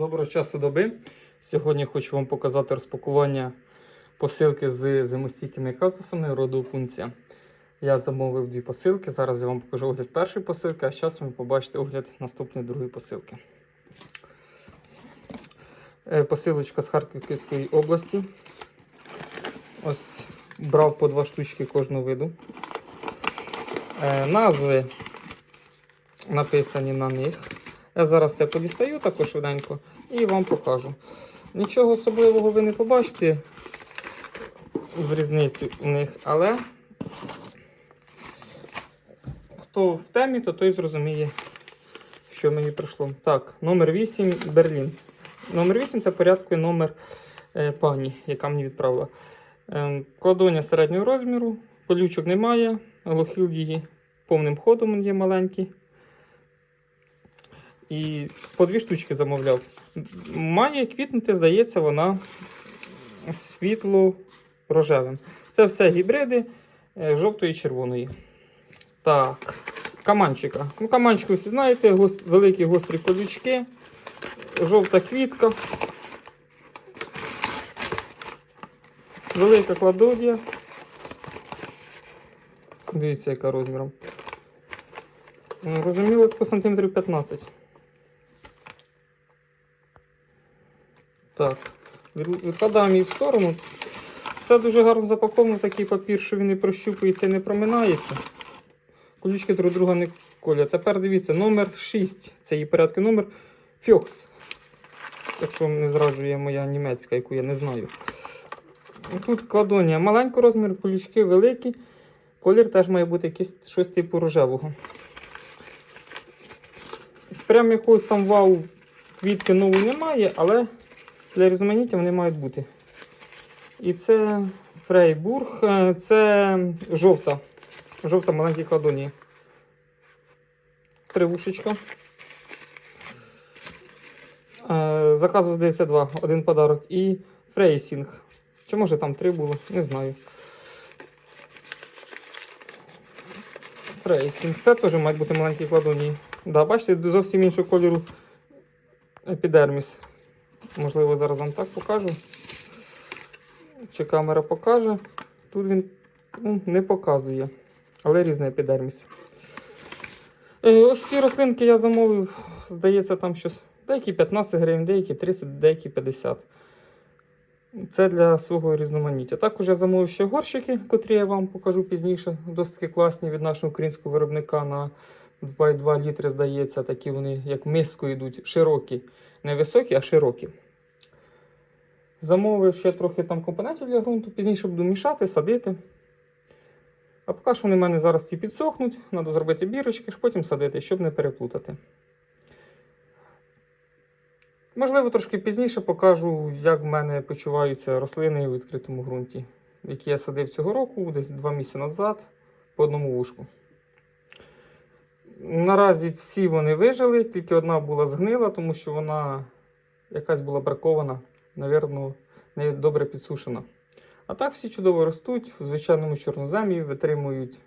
Доброго часу доби. Сьогодні хочу вам показати розпакування посилки з зимостійкими кактусами роду Пунція. Я замовив дві посилки. Зараз я вам покажу огляд першої посилки, а зараз ви побачите огляд наступної другої посилки. Е, Посилочка з Харківської області. Ось брав по два штучки кожного виду. Е, Назви написані на них. Я зараз все подістаю також швиденько і вам покажу. Нічого особливого ви не побачите в різниці в них, але хто в темі, то той зрозуміє, що мені прийшло. Так, номер 8 Берлін. Номер 8 це порядку номер е, пані, яка мені відправила. Е, кладоня середнього розміру, колючок немає, глохіл її повним ходом є маленький. І по дві штучки замовляв. Має квітнути, здається, вона світло рожевим. Це все гібриди е, жовтої і червоної. Так, каманчика. Ну, каманчик ви всі знаєте, гост- великі гострі колючки, жовта квітка, велика кладодія. Дивіться, яка розміром. Розуміло, по сантиметрів 15. Так, від- відкладаємо її в сторону. Все дуже гарно запаковано, такий папір, що він не прощупується і не проминається. Колючки друг друга не колять. Тепер дивіться, номер 6. Це її порядку номер Фьокс. Якщо не зраджує моя німецька, яку я не знаю. Тут кладонія маленького розміру, колючки великі. Колір теж має бути якийсь щось типу рожевого. Прям якогось там вау квітки нової немає, але для різноманіття вони мають бути. І це Фрейбург, е, це жовта. Жовта маленькі кладоні. Три вушечка. Е, Заказу, здається, два. Один подарок. І фрейсінг. Чи може там три було? Не знаю. Фрейсінг. Це теж мають бути маленькі кладоні. Да, бачите, зовсім іншого кольору епідерміс. Можливо, зараз вам так покажу. Чи камера покаже. Тут він ну, не показує, але різний епідерміс. Е, ось ці рослинки я замовив, здається, там щось. Деякі 15 гривень, деякі 30, деякі 50. Це для свого різноманіття. Також я замовив ще горщики, котрі я вам покажу пізніше. Досить таки класні від нашого українського виробника на 2,2 літри, здається, такі вони, як миску йдуть, широкі. Не високі, а широкі. Замовив ще трохи там компонентів для ґрунту, пізніше буду мішати, садити. А поки що вони в мене зараз ці підсохнуть, треба зробити бірочки, потім садити, щоб не переплутати. Можливо, трошки пізніше покажу, як в мене почуваються рослини у відкритому ґрунті, які я садив цього року, десь два місяці назад, по одному вушку. Наразі всі вони вижили, тільки одна була згнила, тому що вона якась була бракована, навірно, не добре підсушена. А так всі чудово ростуть в звичайному чорноземі, витримують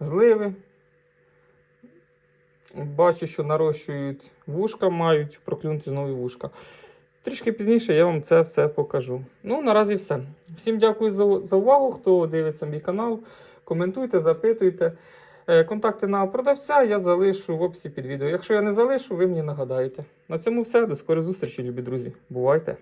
зливи. Бачу, що нарощують вушка, мають проклюнути нові вушка. Трішки пізніше я вам це все покажу. Ну, наразі все. Всім дякую за увагу, хто дивиться мій канал. Коментуйте, запитуйте. Е, Контакти на продавця я залишу в описі під відео. Якщо я не залишу, ви мені нагадаєте. На цьому все. До скорої зустрічі, любі друзі. Бувайте!